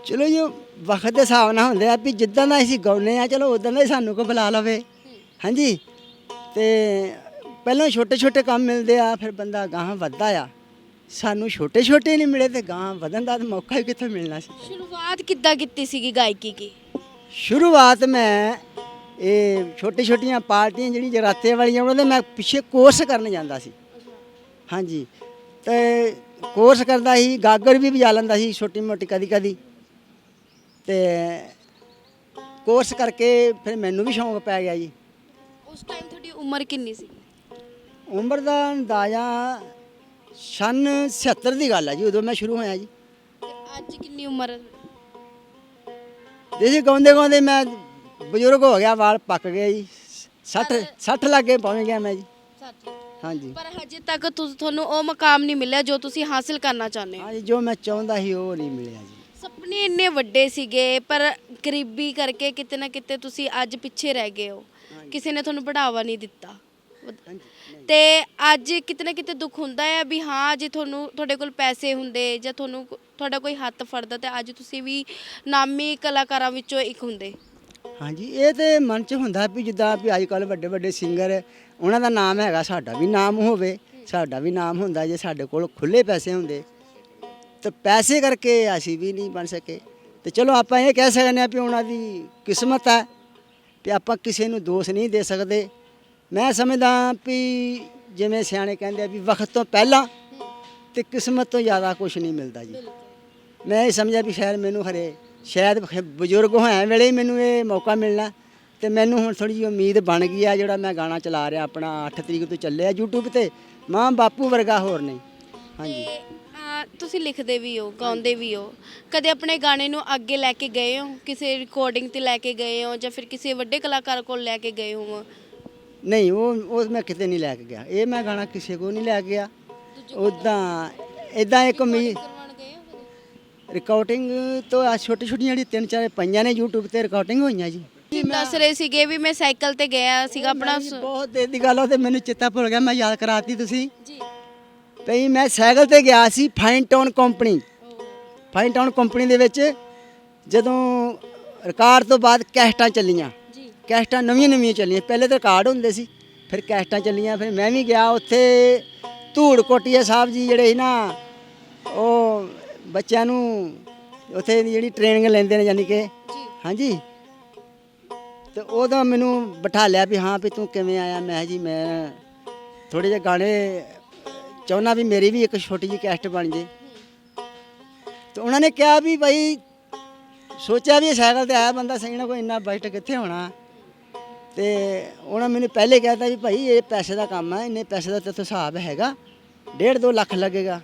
ਚਲੋ ਜੀ ਵਕਤ ਦੇ ਹਿਸਾਬ ਨਾਲ ਹੁੰਦੇ ਆ ਵੀ ਜਿੱਦਾਂ ਦਾ ਅਸੀਂ ਗਾਉਂਦੇ ਆ ਚਲੋ ਉਦਾਂ ਦਾ ਹੀ ਸਾਨੂੰ ਕੋ ਬੁਲਾ ਲਵੇ। ਹਾਂਜੀ? ਤੇ ਪਹਿਲਾਂ ਛੋਟੇ ਛੋਟੇ ਕੰਮ ਮਿਲਦੇ ਆ ਫਿਰ ਬੰਦਾ ਗਾਹਾਂ ਵੱਧਦਾ ਆ। ਸਾਨੂੰ ਛੋਟੇ ਛੋਟੇ ਨਹੀਂ ਮਿਲੇ ਤੇ ਗਾਹਾਂ ਵਧਣ ਦਾ ਤਾਂ ਮੌਕਾ ਹੀ ਕਿੱਥੋਂ ਮਿਲਣਾ ਸੀ। ਸ਼ੁਰੂਆਤ ਕਿੱਦਾਂ ਕੀਤੀ ਸੀਗੀ ਗਾਇਕੀ ਕੀ ਸ਼ੁਰੂਆਤ ਮੈਂ ਇਹ ਛੋਟੀ ਛੋਟੀਆਂ ਪਾਰਟੀਆਂ ਜਿਹੜੀ ਜਰਾਤੇ ਵਾਲੀਆਂ ਉਹਨਾਂ ਦੇ ਮੈਂ ਪਿੱਛੇ ਕੋਰਸ ਕਰਨ ਜਾਂਦਾ ਸੀ। ਹਾਂਜੀ। ਤੇ ਕੋਰਸ ਕਰਦਾ ਸੀ ਗਾਗਰ ਵੀ ਵਜਾ ਲੈਂਦਾ ਸੀ ਛੋਟੀ ਮੋਟੀ ਕਦੀ ਕਦੀ। ਤੇ ਕੋਰਸ ਕਰਕੇ ਫਿਰ ਮੈਨੂੰ ਵੀ ਸ਼ੌਂਕ ਪੈ ਗਿਆ ਜੀ। ਉਸ ਟਾਈਮ ਤੁਹਾਡੀ ਉਮਰ ਕਿੰਨੀ ਸੀ? ਉਮਰ ਦਾ ਅੰਦਾਜ਼ਾ ਸਨ 76 ਦੀ ਗੱਲ ਹੈ ਜੀ ਉਦੋਂ ਮੈਂ ਸ਼ੁਰੂ ਹੋਇਆ ਜੀ। ਤੇ ਅੱਜ ਕਿੰਨੀ ਉਮਰ? ਹੈ ਦੇਸੀ ਗਾਉਂਦੇ ਗਾਉਂਦੇ ਮੈਂ ਬਜ਼ੁਰਗ ਹੋ ਗਿਆ ਵਾਲ ਪੱਕ ਗਏ ਜੀ। 60 60 ਲੱਗੇ ਪਹੁੰਚ ਗਿਆ ਮੈਂ ਜੀ। ਹਾਂਜੀ। ਪਰ ਹਜੇ ਤੱਕ ਤੁਸ- ਤੁਹਾਨੂੰ ਉਹ ਮਕਾਮ ਨਹੀਂ ਮਿਲਿਆ ਜੋ ਤੁਸੀਂ ਹਾਸਿਲ ਕਰਨਾ ਚਾਹੁੰਦੇ ਹੋ। ਹਾਂਜੀ ਜੋ ਮੈਂ ਚਾਹੁੰਦਾ ਸੀ ਉਹ ਨਹੀਂ ਮਿਲਿਆ ਜੀ। ਸੁਪਨੇ ਇੰਨੇ ਵੱਡੇ ਸੀਗੇ ਪਰ ਗਰੀਬੀ ਕਰਕੇ ਕਿਤੇ ਨਾ ਕਿਤੇ ਤੁਸੀਂ ਅੱਜ ਪਿੱਛੇ ਰਹਿ ਗਏ ਹੋ। ਕਿਸੇ ਨੇ ਤੁਹਾਨੂੰ ਬੜਾਵਾ ਨਹੀਂ ਦਿੱਤਾ। ਹਾਂਜੀ। ਤੇ ਅੱਜ ਕਿਤੇ ਨਾ ਕਿਤੇ ਦੁੱਖ ਹੁੰਦਾ ਹੈ ਵੀ ਹਾਂ, ਜੇ ਤੁਹਾਨੂੰ, ਤੁਹਾਡੇ ਕੋਲ ਪੈਸੇ ਹੁੰਦੇ ਜਾਂ ਤੁਹਾਨੂੰ ਕੋ- ਤੁਹਾਡਾ ਕੋਈ ਹੱਥ ਫੜਦਾ ਤੇ ਅੱਜ ਤੁਸੀਂ ਵੀ ਨਾਮੀ ਕਲਾਕਾਰਾਂ ਵਿੱਚੋਂ ਇੱਕ ਹੁੰਦੇ। ਹਾਂਜੀ, ਇਹ ਤੇ ਮਨ 'ਚ ਹੁੰਦਾ ਵੀ ਜਿੱਦਾਂ ਵੀ ਅੱਜ ਕੱਲ ਵੱਡੇ ਵੱਡੇ ਸਿੰਗਰ ਉਹਨਾਂ ਦਾ ਨਾਮ ਹੈਗਾ ਸਾਡਾ ਵੀ ਨਾਮ ਹੋਵੇ, ਸਾਡਾ ਵੀ ਨਾਮ ਹੁੰਦਾ ਜੇ ਸਾਡੇ ਕੋਲ ਖੁੱਲੇ ਪੈਸੇ ਹੁੰਦੇ। ਤੇ ਪੈਸੇ ਕਰਕੇ ਅਸੀਂ ਵੀ ਨਹੀਂ ਬਣ ਸਕੇ। ਤੇ ਚਲੋ ਆਪਾਂ ਇਹ ਕਹਿ ਸਕਦੇ ਹਾਂ ਵੀ ਉਹਨਾਂ ਦੀ ਕਿਸਮਤ ਹੈ ਤੇ ਆਪਾਂ ਕਿਸੇ ਨੂੰ ਦੋਸ਼ ਨਹੀਂ ਦੇ ਸਕਦੇ। ਮੈਂ ਸਮਝਦਾ ਵੀ ਜਿਵੇਂ ਸਿਆਣੇ ਕਹਿੰਦੇ ਆ ਵੀ ਵਕਤ ਤੋਂ ਪਹਿਲਾਂ ਤੇ ਕਿਸਮਤ ਤੋਂ ਜ਼ਿਆਦਾ ਕੁਝ ਨਹੀਂ ਮਿਲਦਾ ਜੀ। ਮੈਂ ਇਹ ਸਮਝਿਆ ਵੀ ਸ਼ਾਇਦ ਮੈਨੂੰ ਹਰੇ ਸ਼ਾਇਦ ਬਜ਼ੁਰਗ ਹੋਇਆ ਵੇਲੇ ਹੀ ਮੈਨੂੰ ਇਹ ਮੌਕਾ ਮਿਲਣਾ। ਤੇ ਮੈਨੂੰ ਹੁਣ ਥੋੜੀ ਜਿਹੀ ਉਮੀਦ ਬਣ ਗਈ ਆ ਜਿਹੜਾ ਮੈਂ ਗਾਣਾ ਚਲਾ ਰਿਹਾ ਆਪਣਾ 8 ਤਰੀਕ ਤੋਂ ਚੱਲਿਆ YouTube ਤੇ, ਮਾਂ ਬਾਪੂ ਵਰਗਾ ਹੋਰ ਨਹੀਂ। ਹਾਂਜੀ। ਤੇ ਤੁਸੀਂ ਲਿਖਦੇ ਵੀ ਹੋ, ਗਾਉਂਦੇ ਵੀ ਹੋ। ਕਦੇ ਆਪਣੇ ਗਾਣੇ ਨੂੰ ਅੱਗੇ ਲੈ ਕੇ ਗਏ ਹੋ? ਕਿਸੇ ਰਿਕਾਰਡਿੰਗ ਤੇ ਲੈ ਕੇ ਗਏ ਹੋ ਜਾਂ ਫਿਰ ਕਿਸੇ ਵੱਡੇ ਕਲਾਕਾਰ ਕੋਲ ਲੈ ਕੇ ਗਏ ਹੋ ਨਹੀਂ ਉਹ ਉਹ ਮੈਂ ਕਿਤੇ ਨਹੀਂ ਲੈ ਕੇ ਗਿਆ। ਇਹ ਮੈਂ ਗਾਣਾ ਕਿਸੇ ਕੋ ਨਹੀਂ ਲੈ ਕੇ ਗਿਆ। ਉਦਾਂ ਇਦਾਂ ਇੱਕ ਹੋ ਰਿਕਾਰਡਿੰਗ ਤੋਂ ਆ ਛੋਟੀ ਛੋਟੀਆਂ ਜਿਹੜੀ ਤਿੰਨ ਚਾਰ ਪਈਆਂ ਨੇ YouTube ਤੇ ਰਿਕਾਰਡਿੰਗ ਹੋਈਆਂ ਜੀ। ਤੁਸੀਂ ਦੱਸ ਰਹੇ ਸੀਗੇ ਵੀ ਮੈਂ ਸਾਈਕਲ ਤੇ ਗਿਆ ਸੀਗਾ ਆਪਣਾ ਬਹੁਤ ਦੇਰ ਦੀ ਗੱਲ ਉਹ ਤੇ ਮੈਨੂੰ ਚੇਤਾ ਭੁੱਲ ਗਿਆ ਮੈਂ ਯਾਦ ਕਰਾਤੀ ਤੁਸੀਂ। ਜੀ। ਭਈ ਮੈਂ ਸਾਈਕਲ ਤੇ ਗਿਆ ਸੀ fine town company fine town company ਦੇ ਵਿੱਚ ਜਦੋਂ ਰਿਕਾਰਡ ਤੋਂ ਬਾਅਦ ਕੈਸਟਾਂ ਚੱਲੀਆਂ। ਕੈਸਟਾਂ ਨਵੀਆਂ ਨਵੀਆਂ ਚੱਲੀਆਂ। ਪਹਿਲੇ ਤਾਂ ਰਿਕਾਰਡ ਹੁੰਦੇ ਸੀ ਫਿਰ ਕੈਸਟਾਂ ਚੱਲੀਆਂ ਫਿਰ ਮੈਂ ਵੀ ਗਿਆ ਉੱਥੇ। ਧੂੜ ਕੋਟੀਆ ਸਾਹਿਬ ਜੀ ਜਿਹੜੇ ਸੀ ਨਾ ਉਹ ਬੱਚਿਆਂ ਨੂੰ ਉੱਥੇ ਦੀ ਜਿਹੜੀ ਟ੍ਰੇਨਿੰਗ ਲੈਂਦੇ ਨੇ ਯਾਨੀ ਕਿ। ਹਾਂਜੀ। ਤੇ ਉਹਦਾ ਮੈਨੂੰ ਬਿਠਾ ਲਿਆ ਵੀ ਹਾਂ ਵੀ ਤੂੰ ਕਿਵੇਂ ਆਇਆ? ਮੈਂ ਜੀ ਮੈਂ ਥੋੜੇ ਜਿਹੇ ਗਾਣੇ ਚਾਹੁੰਦਾ ਵੀ ਮੇਰੀ ਵੀ ਇੱਕ ਛੋਟੀ ਜਿਹੀ ਕੈਸਟ ਬਣ ਜੇ। ਤੇ ਉਹਨਾਂ ਨੇ ਕਿਹਾ ਵੀ ਭਾਈ ਸੋਚਿਆ ਵੀ ਸਾਈਕਲ ਤੇ ਆਇਆ ਬੰਦਾ ਸਹੀ ਨਾ ਕੋਈ ਇੰਨਾ ਬਜਟ ਕਿੱਥੇ ਹੋਣਾ? ਤੇ ਉਹਨਾਂ ਮੈਨੂੰ ਪਹਿਲੇ ਕਹਿਤਾ ਵੀ ਭਾਈ ਇਹ ਪੈਸੇ ਦਾ ਕੰਮ ਹੈ, ਇੰਨੇ ਪੈਸੇ ਦਾ ਤੇ ਹਿਸਾਬ ਹੈਗਾ, ਡੇਢ ਦੋ ਲੱਖ ਲੱਗੇਗਾ।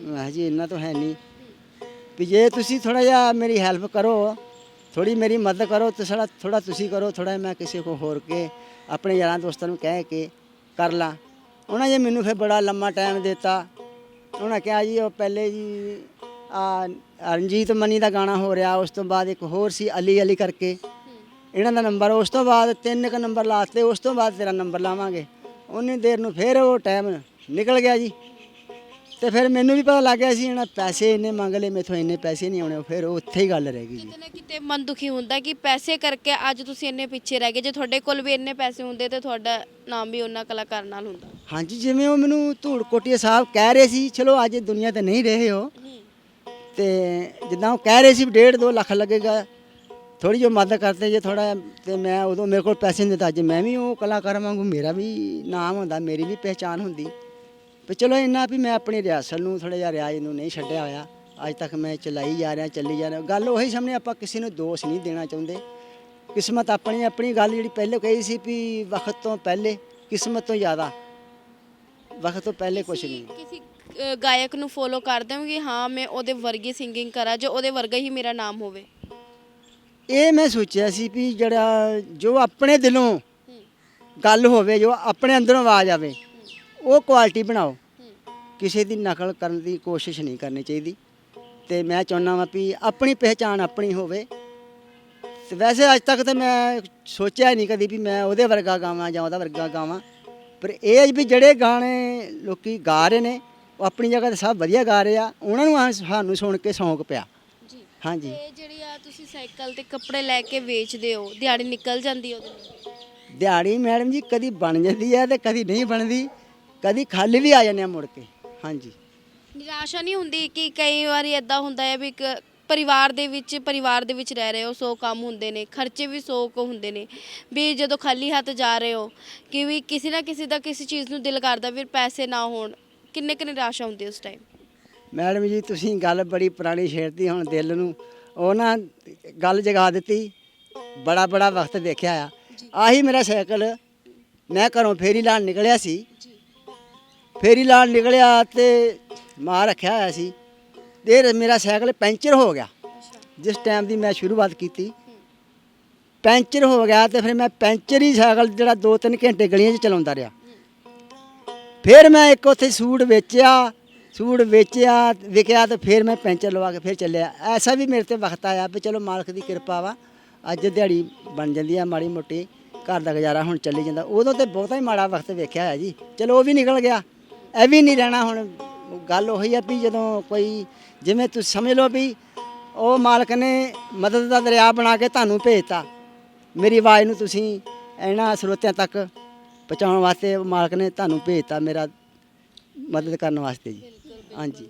ਮੈਂ ਕਿਹਾ ਜੀ ਇੰਨਾ ਤਾਂ ਹੈ ਨਹੀਂ। ਵੀ ਜੇ ਤੁਸੀਂ ਥੋੜਾ ਜਿਹਾ ਮੇਰੀ ਹੈਲਪ ਕਰੋ ਥੋੜੀ ਮੇਰੀ ਮਦਦ ਕਰੋ, ਤੇ ਸਾਡਾ ਥੋੜਾ ਤੁਸੀਂ ਕਰੋ ਥੋੜਾ ਮੈਂ ਕਿਸੇ ਕੋ ਹੋਰ ਕੇ, ਆਪਣੇ ਯਾਰਾਂ ਦੋਸਤਾਂ ਨੂੰ ਕਹਿ ਕੇ ਕਰ ਲਾਂ। ਉਹਨਾਂ ਨੇ ਮੈਨੂੰ ਫਿਰ ਬੜਾ ਲੰਮਾ ਟਾਈਮ ਦਿੱਤਾ। ਉਹਨਾਂ ਕਿਹਾ ਜੀ, ਉਹ ਪਹਿਲੇ ਜੀ, ਆ ਰਣਜੀਤ ਮਨੀ ਦਾ ਗਾਣਾ ਹੋ ਰਿਹਾ, ਉਸ ਤੋਂ ਬਾਅਦ ਇੱਕ ਹੋਰ ਸੀ ਅਲੀ ਅਲੀ ਕਰਕੇ। ਇਹਨਾਂ ਦਾ ਨੰਬਰ ਉਸ ਤੋਂ ਬਾਅਦ ਤਿੰਨ ਕ ਨੰਬਰ ਲਾਤੇ ਉਸ ਤੋਂ ਬਾਅਦ ਤੇਰਾ ਨੰਬਰ ਲਾਵਾਂਗੇ। ਉਨੀ ਦੇਰ ਨੂੰ ਫਿਰ ਉਹ ਟਾਈਮ ਨਿਕਲ ਗਿਆ ਜੀ। ਤੇ ਫਿਰ ਮੈਨੂੰ ਵੀ ਪਤਾ ਲੱਗ ਗਿਆ ਸੀ ਇਹਨਾਂ ਪੈਸੇ ਇੰਨੇ ਮੰਗ ਲਏ ਮੇਥੋਂ ਇੰਨੇ ਪੈਸੇ ਨਹੀਂ ਆਉਣੇ ਫਿਰ ਉਹ ਉੱਥੇ ਹੀ ਗੱਲ ਰਹਿ ਗਈ ਜੀ। ਕਿਤੇ ਨਾ ਕਿਤੇ ਮਨ ਦੁਖੀ ਹੁੰਦਾ ਕਿ ਪੈਸੇ ਕਰਕੇ ਅੱਜ ਤੁਸੀਂ ਇੰਨੇ ਪਿੱਛੇ ਰਹਿ ਗਏ। ਜੇ ਤੁਹਾਡੇ ਕੋਲ ਵੀ ਇੰਨੇ ਪੈਸੇ ਹੁੰਦੇ ਤੇ ਤੁਹਾਡਾ ਨਾਮ ਵੀ ਉਹਨਾਂ ਕਲਾਕਾਰ ਨਾਲ ਹੁੰਦਾ। ਹਾਂਜੀ ਜਿਵੇਂ ਉਹ ਮੈਨੂੰ ਧੂੜ ਕੋਟੀਆ ਸਾਹਿਬ ਕਹਿ ਰਹੇ ਸੀ ਚਲੋ ਅੱਜ ਦੁਨੀਆ ਤੇ ਨਹੀਂ ਰਹੇ ਹੋ। ਤੇ ਜਿੱਦਾਂ ਉਹ ਕਹਿ ਰਹੇ ਸੀ ਵੀ ਡੇਢ ਦੋ ਲੱਖ ਲੱਗੇਗਾ ਥੋੜੀ ਜਿਹੀ ਮਦਦ ਕਰਦੇ ਜੇ ਥੋੜਾ ਤੇ ਮੈਂ ਉਦੋਂ ਮੇਰੇ ਕੋਲ ਪੈਸੇ ਨਹੀਂ ਦਿੱਤਾ। ਅੱਜ ਮੈਂ ਵੀ ਉਹ ਕਲਾਕਾਰ ਵਾਂਗੂ ਮੇਰਾ ਵੀ ਨਾਮ ਹੁੰਦਾ ਮੇਰੀ ਵੀ ਪਹਿਚਾਨ ਹੁੰਦੀ। ਤੇ ਚਲੋ ਇੰਨਾ ਵੀ ਮੈਂ ਆਪਣੀ ਰਿਆਸਲ ਨੂੰ ਥੋੜਾ ਜਿਹਾ ਰਿਆਜ਼ ਨੂੰ ਨਹੀਂ ਛੱਡਿਆ ਹੋਇਆ। ਅੱਜ ਤੱਕ ਮੈਂ ਚਲਾਈ ਜਾ ਰਿਹਾ ਚੱਲੀ ਜਾ ਰਿਹਾ। ਗੱਲ ਉਹੀ ਸਾਹਮਣੇ ਆਪਾਂ ਕਿਸੇ ਨੂੰ ਦੋਸ਼ ਨਹੀਂ ਦੇਣਾ ਚਾਹੁੰਦੇ। ਕਿਸਮਤ ਆਪਣੀ ਆਪਣੀ ਗੱਲ ਜਿਹੜੀ ਪਹਿਲੇ ਕਹੀ ਸੀ ਵੀ ਵਕਤ ਤੋਂ ਪਹਿਲੇ ਕਿਸਮਤ ਤੋਂ ਜ਼ਿਆਦਾ। ਵਕਤ ਤੋਂ ਪਹਿਲੇ ਕੁਝ ਨਹੀਂ। ਕਿਸੇ ਗਾਇਕ ਨੂੰ ਫੋਲੋ ਕਰਦੇ ਹੋ ਕਿ ਹਾਂ ਮੈਂ ਉਹਦੇ ਵਰਗੀ ਸਿੰਗਿੰਗ ਕਰਾਂ ਜੋ ਉਹਦੇ ਵਰਗਾ ਹੀ ਮੇਰਾ ਨਾਮ ਹੋਵੇ? ਇਹ ਮੈਂ ਸੋਚਿਆ ਸੀ ਵੀ ਜਿਹੜਾ ਜੋ ਆਪਣੇ ਦਿਲੋਂ ਗੱਲ ਹੋਵੇ, ਜੋ ਆਪਣੇ ਅੰਦਰੋਂ ਆਵਾਜ਼ ਆਵੇ, ਉਹ ਕੁਆਲਿਟੀ ਬਣਾਓ। ਕਿਸੇ ਦੀ ਨਕਲ ਕਰਨ ਦੀ ਕੋਸ਼ਿਸ਼ ਨਹੀਂ ਕਰਨੀ ਚਾਹੀਦੀ। ਤੇ ਮੈਂ ਚਾਹੁੰਦਾ ਵਾਂ ਵੀ ਆਪਣੀ ਪਹਿਚਾਣ ਆਪਣੀ ਹੋਵੇ। ਤੇ ਵੈਸੇ ਅੱਜ ਤੱਕ ਤਾਂ ਮੈਂ ਸੋਚਿਆ ਨਹੀਂ ਕਦੀ ਵੀ ਮੈਂ ਉਹਦੇ ਵਰਗਾ ਗਾਵਾਂ ਜਾਂ ਉਹਦਾ ਵਰਗਾ ਗਾਵਾਂ। ਪਰ ਇਹ ਵੀ ਜਿਹੜੇ ਗਾਣੇ ਲੋਕੀ ਗਾ ਰਹੇ ਨੇ, ਉਹ ਆਪਣੀ ਜਗ੍ਹਾ ਤੇ ਸਭ ਵਧੀਆ ਗਾ ਰਹੇ ਆ। ਉਹਨਾਂ ਨੂੰ ਸਾਨੂੰ ਸੁਣ ਕੇ ਸ਼ੌਂਕ ਪਿਆ। ਹਾਂਜੀ। ਤੇ ਜਿਹੜੀ ਆ ਤੁਸੀਂ ਸਾਈਕਲ ਤੇ ਕੱਪੜੇ ਲੈ ਕੇ ਵੇਚਦੇ ਹੋ ਦਿਹਾੜੀ ਨਿਕਲ ਜਾਂਦੀ ਉਹਦੇ ਨਾਲ ਦਿਹਾੜੀ ਮੈਡਮ ਜੀ ਕਦੀ ਬਣ ਜਾਂਦੀ ਹੈ ਤੇ ਕਦੀ ਨਹੀਂ ਬਣਦੀ ਕਦੀ ਖਾਲੀ ਵੀ ਆ ਜਾਂਦੇ ਆ ਮੁੜ ਕੇ ਹਾਂਜੀ। ਨਿਰਾਸ਼ਾ ਨਹੀਂ ਹੁੰਦੀ ਕਿ ਕਈ ਵਾਰੀ ਇਦਾਂ ਹੁੰਦਾ ਹੈ ਵੀ ਇੱਕ ਪਰਿਵਾਰ ਦੇ ਵਿੱਚ ਪਰਿਵਾਰ ਦੇ ਵਿੱਚ ਰਹਿ ਰਹੇ ਹੋ ਸੌ ਕੰਮ ਹੁੰਦੇ ਨੇ ਖਰਚੇ ਵੀ ਸੌ ਕੁ ਹੁੰਦੇ ਨੇ ਵੀ ਜਦੋਂ ਖਾਲੀ ਹੱਥ ਜਾ ਰਹੇ ਹੋ ਕਿ ਵੀ ਕਿਸੇ ਨਾ ਕਿਸੇ ਦਾ ਕਿਸੇ ਚੀਜ਼ ਨੂੰ ਦਿਲ ਕਰਦਾ ਫਿਰ ਪੈਸੇ ਨਾ ਹੋਣ ਕਿੰਨੇ ਕੁ ਨਿਰਾਸ਼ਾ ਹੁੰਦੀ ਉਸ ਟਾਈਮ ਮੈਡਮ ਜੀ ਤੁਸੀਂ ਗੱਲ ਬੜੀ ਪੁਰਾਣੀ ਛੇੜਤੀ ਹੁਣ ਦਿਲ ਨੂੰ। ਉਹ ਨਾ ਗੱਲ ਜਗਾ ਦਿੱਤੀ। ਬੜਾ ਬੜਾ ਵਕਤ ਦੇਖਿਆ ਆ। ਆਹੀ ਮੇਰਾ ਸਾਈਕਲ ਮੈਂ ਘਰੋਂ ਫੇਰੀ ਲਾਣ ਨਿਕਲਿਆ ਸੀ। ਫੇਰੀ ਲਾਣ ਨਿਕਲਿਆ ਤੇ ਮਾਂ ਰੱਖਿਆ ਹੋਇਆ ਸੀ। ਤੇ ਮੇਰਾ ਸਾਈਕਲ ਪੈਂਚਰ ਹੋ ਗਿਆ। ਜਿਸ ਟਾਈਮ ਦੀ ਮੈਂ ਸ਼ੁਰੂਆਤ ਕੀਤੀ। ਪੈਂਚਰ ਹੋ ਗਿਆ ਤੇ ਫਿਰ ਮੈਂ ਪੈਂਚਰ ਹੀ ਸਾਈਕਲ ਜਿਹੜਾ 2-3 ਘੰਟੇ ਗਲੀਆਂ 'ਚ ਚਲਾਉਂਦਾ ਰਿਹਾ। ਫਿਰ ਮੈਂ ਇੱਕ ਉੱਥੇ ਸੂਟ ਵੇਚਿਆ। ਸੂਟ ਵੇਚਿਆ, ਵਿਕਿਆ ਤੇ ਫਿਰ ਮੈਂ ਪੈਂਚਰ ਲਵਾ ਕੇ ਫਿਰ ਚੱਲਿਆ। ਐਸਾ ਵੀ ਮੇਰੇ ਤੇ ਵਕਤ ਆਇਆ ਵੀ ਚਲੋ ਮਾਲਕ ਦੀ ਕਿਰਪਾ ਵਾ, ਅੱਜ ਦਿਹਾੜੀ ਬਣ ਜਾਂਦੀ ਆ ਮਾੜੀ ਮੋਟੀ, ਘਰ ਦਾ ਗੁਜ਼ਾਰਾ ਹੁਣ ਚੱਲੀ ਜਾਂਦਾ। ਉਦੋਂ ਤੇ ਬਹੁਤਾ ਹੀ ਮਾੜਾ ਵਕਤ ਵੇਖਿਆ ਹੈ ਜੀ। ਚਲੋ ਉਹ ਵੀ ਨਿਕਲ ਗਿਆ। ਇਹ ਵੀ ਨਹੀਂ ਰਹਿਣਾ ਹੁਣ। ਗੱਲ ਉਹੀ ਆ ਵੀ ਜਦੋਂ ਕੋਈ, ਜਿਵੇਂ ਤੁਸੀਂ ਸਮਝ ਲਓ ਵੀ ਉਹ ਮਾਲਕ ਨੇ ਮਦਦ ਦਾ ਦਰਿਆ ਬਣਾ ਕੇ ਤੁਹਾਨੂੰ ਭੇਜਤਾ। ਮੇਰੀ ਆਵਾਜ਼ ਨੂੰ ਤੁਸੀਂ ਇਹਨਾਂ ਸਰੋਤਿਆਂ ਤੱਕ ਪਹੁੰਚਾਉਣ ਵਾਸਤੇ ਮਾਲਕ ਨੇ ਤੁਹਾਨੂੰ ਭੇਜਤਾ ਮੇਰਾ ਮਦਦ ਕਰਨ ਵਾਸਤੇ ਜੀ। ਹਾਂਜੀ।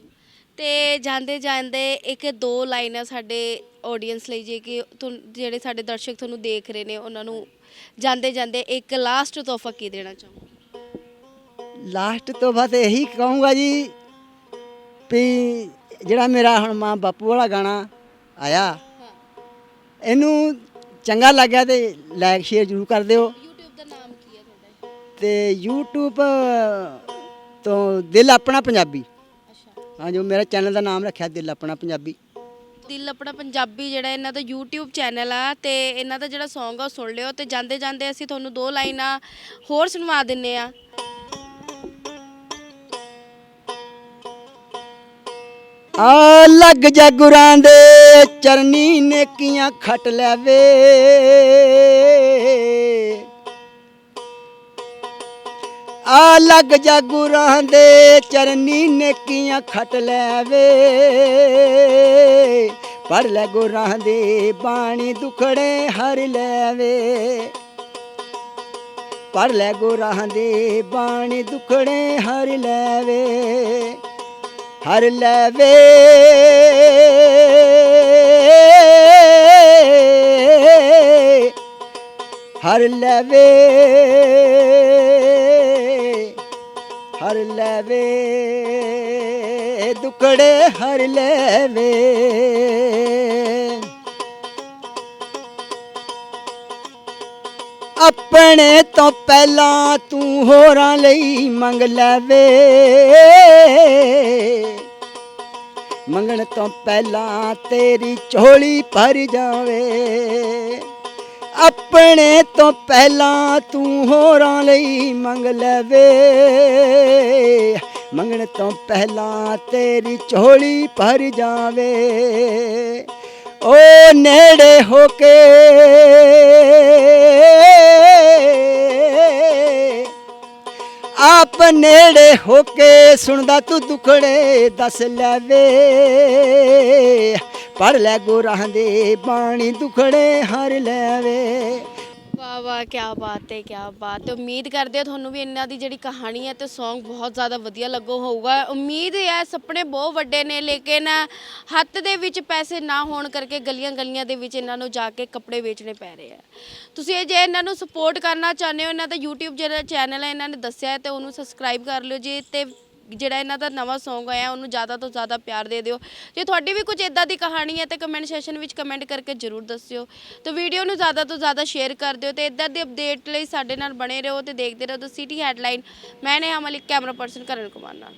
ਤੇ ਜਾਂਦੇ ਜਾਂਦੇ ਇੱਕ ਦੋ ਲਾਈਨਾਂ ਸਾਡੇ ਆਡੀਅנס ਲਈ ਜੇ ਕਿ ਤੁਨ- ਜਿਹੜੇ ਸਾਡੇ ਦਰਸ਼ਕ ਤੁਹਾਨੂੰ ਦੇਖ ਰਹੇ ਨੇ ਉਹਨਾਂ ਨੂੰ ਜਾਂਦੇ ਜਾਂਦੇ ਇੱਕ ਲਾਸਟ ਤੋਹਫਾ ਕੀ ਦੇਣਾ ਚਾਹੋ ਲਾਸਟ ਤੋਂ ਬਾਅਦ ਇਹੀ ਕਹੂੰਗਾ ਜੀ ਵੀ ਜਿਹੜਾ ਮੇਰਾ ਹੁਣ ਮਾਂ ਬਾਪੂ ਵਾਲਾ ਗਾਣਾ ਆਇਆ ਇਹਨੂੰ ਚੰਗਾ ਲੱਗਿਆ ਤੇ ਲਾਈਕ ਸ਼ੇਅਰ ਜ਼ਰੂਰ ਕਰ ਦਿਓ। YouTube ਦਾ ਨਾਮ ਕੀ ਹੈ ਤੁਹਾਡਾ? ਤੇ YouTube ਤੋਂ ਦਿਲ ਆਪਣਾ ਪੰਜਾਬੀ। ਹਾਂ ਜੋ ਮੇਰਾ ਚੈਨਲ ਦਾ ਨਾਮ ਰੱਖਿਆ ਦਿਲ ਆਪਣਾ ਪੰਜਾਬੀ। ਦਿਲ ਆਪਣਾ ਪੰਜਾਬੀ ਜਿਹੜਾ ਇਹਨਾਂ ਦਾ YouTube ਚੈਨਲ ਆ ਤੇ ਇਹਨਾਂ ਦਾ ਜਿਹੜਾ Song ਆ ਉਹ ਸੁਣ ਲਿਓ ਤੇ ਜਾਂਦੇ ਜਾਂਦੇ ਅਸੀਂ ਤੁਹਾਨੂੰ ਦੋ ਲਾਈਨਾਂ ਹੋਰ ਸੁਣਵਾ ਦਿੰਨੇ ਆ। ਆ ਲੱਗ ਜਾ ਗੁਰਾਂ ਦੇ ਚਰਨੀ ਨੇਕੀਆਂ ਖੱਟ ਲੈਵੇ ਆ ਲੱਗ ਜਾ ਗੁਰਾਂ ਦੇ ਚਰਨੀ ਨੇਕੀਆਂ ਖੱਟ ਲੈਵੇ। ਪੜ ਲੈ ਗੁਰਾਂ ਦੇ ਬਾਣੀ ਦੁਖੜੇ ਹਰ ਲੈਵੇ। ਪੜ ਲੈ ਗੁਰਾਂ ਦੇ ਬਾਣੀ ਦੁਖੜੇ ਹਰ ਲੈਵੇ। ਹਰ ਲੈ ਵੇ ਹਰ ਲੈਵੇ ਹਰ ਲੈਵੇ, ਦੁਕੜੇ ਹਰ ਲੈਵੇ। ਆਪਣੇ ਤੋਂ ਪਹਿਲਾਂ ਤੂੰ ਹੋਰਾਂ ਲਈ ਮੰਗ ਲੈਵੇ। ਮੰਗਣ ਤੋਂ ਪਹਿਲਾਂ ਤੇਰੀ ਝੋਲੀ ਭਰ ਜਾਵੇ। ਆਪਣੇ ਤੋਂ ਪਹਿਲਾਂ ਤੂੰ ਹੋਰਾਂ ਲਈ ਮੰਗ ਲਵੇ। ਮੰਗਣ ਤੋਂ ਪਹਿਲਾਂ ਤੇਰੀ ਝੋਲੀ ਭਰ ਜਾਵੇ। ਓ ਨੇੜੇ ਹੋ ਕੇ। ਆਪ ਨੇੜੇ ਹੋ ਕੇ ਸੁਣਦਾ ਤੂੰ ਦੁਖੜੇ ਦੱਸ ਲੈਵੇ। ਪੜ ਲੈ ਗੁਰਾਂ ਦੇ ਬਾਣੀ ਦੁਖੜੇ ਹਰ ਲੈਵੇ। ਵਾਹ ਵਾਹ ਕੀ ਬਾਤ ਹੈ ਕੀ ਬਾਤ ਹੈ। ਉਮੀਦ ਕਰਦੇ ਹਾਂ ਤੁਹਾਨੂੰ ਵੀ ਇਹਨਾਂ ਦੀ ਜਿਹੜੀ ਕਹਾਣੀ ਹੈ ਤੇ Song ਬਹੁਤ ਜ਼ਿਆਦਾ ਵਧੀਆ ਲੱਗੋ ਹੋਊਗਾ। ਉਮੀਦ ਹੈ ਸੁਪਨੇ ਬਹੁਤ ਵੱਡੇ ਨੇ, ਲੇਕਿਨ ਹੱਥ ਦੇ ਵਿੱਚ ਪੈਸੇ ਨਾ ਹੋਣ ਕਰਕੇ ਗਲੀਆਂ ਗਲੀਆਂ ਦੇ ਵਿੱਚ ਇਹਨਾਂ ਨੂੰ ਜਾ ਕੇ ਕੱਪੜੇ ਵੇਚਣੇ ਪੈ ਰਹੇ ਆ। ਤੁਸੀਂ ਇਹ ਜੇ ਇਹਨਾਂ ਨੂੰ ਸਪੋਰਟ ਕਰਨਾ ਚਾਹੁੰਦੇ ਹੋ, ਇਹਨਾਂ ਦਾ YouTube ਜਿਹੜਾ ਚੈਨਲ ਹੈ, ਇਹਨਾਂ ਨੇ ਦੱਸਿਆ ਹੈ ਤੇ ਉਹਨੂੰ ਸਬਸਕ੍ਰਾਈਬ ਕਰ ਲਿਓ ਜੀ ਤੇ ਜਿਹੜਾ ਇਹਨਾਂ ਦਾ ਨਵਾਂ Song ਆਇਆ, ਉਹਨੂੰ ਜ਼ਿਆਦਾ ਤੋਂ ਜ਼ਿਆਦਾ ਪਿਆਰ ਦੇ ਦਿਓ। ਜੇ ਤੁਹਾਡੀ ਵੀ ਕੁਝ ਇਦਾਂ ਦੀ ਕਹਾਣੀ ਹੈ, ਤੇ ਕਮੈਂਟ ਸੈਸ਼ਨ ਵਿੱਚ ਕਮੈਂਟ ਕਰਕੇ ਜਰੂਰ ਦੱਸਿਓ। ਤੇ ਵੀਡੀਓ ਨੂੰ ਜ਼ਿਆਦਾ ਤੋਂ ਜ਼ਿਆਦਾ ਸ਼ੇਅਰ ਕਰ ਦਿਓ ਤੇ ਇਦਾਂ ਦੀ ਅਪਡੇਟ ਲਈ ਸਾਡੇ ਨਾਲ ਬਣੇ ਰਹੋ ਤੇ ਦੇਖਦੇ ਰਹੋ ਦ ਸਿਟੀ ਹੈਡਲਾਈਨ ਮੈਂ ਨੇ ਮਲਿਕ ਕੈਮਰਾ ਪਰਸਨ ਕਰਨ ਕੁਮਾਰ ਨਾਲ।